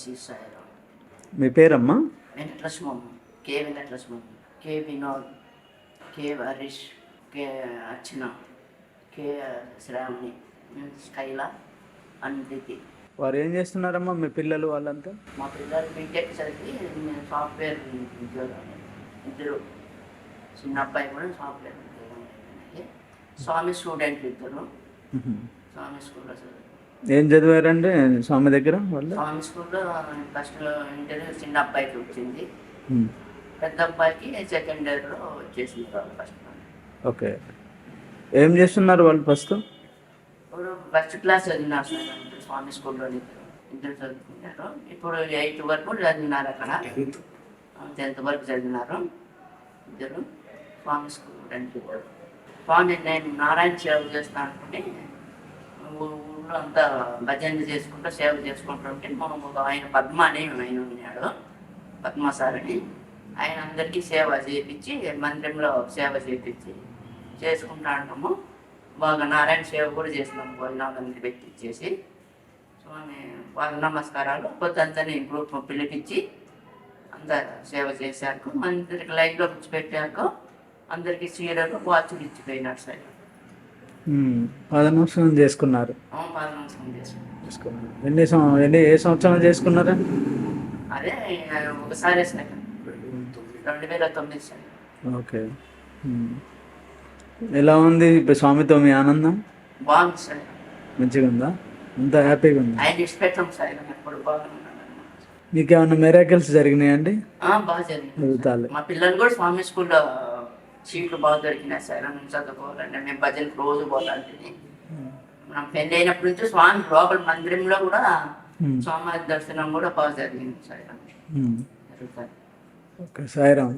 సాయిరాం మీ పేరమ్మా? వెంకటలక్ష్మమ్మ. కే వెంకటలక్ష్మమ్మ. కే వినోద్. కే హరీష్. కే అర్చన. కే శ్రావణి. స్కైల అన్వితి. వారు ఏం చేస్తున్నారమ్మా మీ పిల్లలు వాళ్ళంతా? మా పిల్లలు బీటెక్ చదివి నేను సాఫ్ట్వేర్ ఉద్యోగం. ఇద్దరు. చిన్న అబ్బాయి కూడా సాఫ్ట్వేర్ ఉద్యోగం. స్వామి స్టూడెంట్ ఇద్దరు. స్వామి స్కూల్లో చదువు ఏం చదివారండి? స్వామి దగ్గర వాళ్ళు? స్వామి స్కూల్లో ఫస్ట్ ఇంటర్వ్యూ చిన్న అబ్బాయికి వచ్చింది. పెద్ద అబ్బాయికి సెకండ్ ఇయర్లో వచ్చేసింది ఫస్ట్ ఓకే. ఏం చేస్తున్నారు వాళ్ళు ఫస్ట్? ఇప్పుడు ఫస్ట్ క్లాస్ చదివినారు సార్ స్వామి స్కూల్లో ఇద్దరు చదువుకున్నారు. ఇప్పుడు ఎయిత్ వరకు చదివినారు అక్కడ. టెన్త్ వరకు చదివినారు ఇద్దరు స్వామి స్కూల్ రెండు స్వామి నేను నారాయణ సేవ చేస్తాను అనుకుని ఊ- ఊళ్ళో అంతా భజన చేసుకుంటూ సేవ చేసుకుంటుంటే ఉంటే ఒక ఆయన పద్మ అని ఆయన ఉన్నాడు పద్మ సార్ అని. ఆయన అందరికీ సేవ చేయించి మందిరంలో సేవ చేయించి చేసుకుంటా ఉంటాము. బాగా నారాయణ సేవ కూడా చేసినాము భోజనాలందరూ పెట్టించేసి స్వామి వాళ్ళ నమస్కారాలు పొద్దంతని గ్రూప్ పిలిపించి అందరు సేవ చేశాక అందరికి లైన్లో పెట్టాక అందరికీ చీరలు వాచ్లు ఇచ్చిపోయినారు సార్. పదనవసరం చేసుకున్నారు. చేసుకున్నారు. ఎన్ని ఎన్ని ఏ సంవత్సరాలు చేసుకున్నారా? అదే ఒకసారి సార్ రెండు వేల తొమ్మిది ఓకే. ఎలా ఉంది ఇప్పుడు స్వామితో మీ ఆనందం? బాగుంది సార్. మంచిగా ఉందా? అంతా హ్యాపీగా ఉందా? ఆయన ఇష్టపెట్టాం సార్ ఎప్పుడు బాగున్నాడు మీకు ఏమైనా మెరాకిల్స్ జరిగినాయండి బాగా జరిగింది మా పిల్లలు కూడా స్వామి స్కూల్లో సీట్లు బాగా దొరికినాయి సార్. మనం చదువుకోవాలంటే మేము భజనకు రోజు పోతాంటిని మనం పెళ్ళి అయినప్పటి నుంచి స్వామి లోపల మందిరంలో కూడా ఉమ్. స్వామి దర్శనం కూడా బాగా జరిగింది సార్. ఉమ్. జరుగుతుంది. ఓకే సాయిరామ్.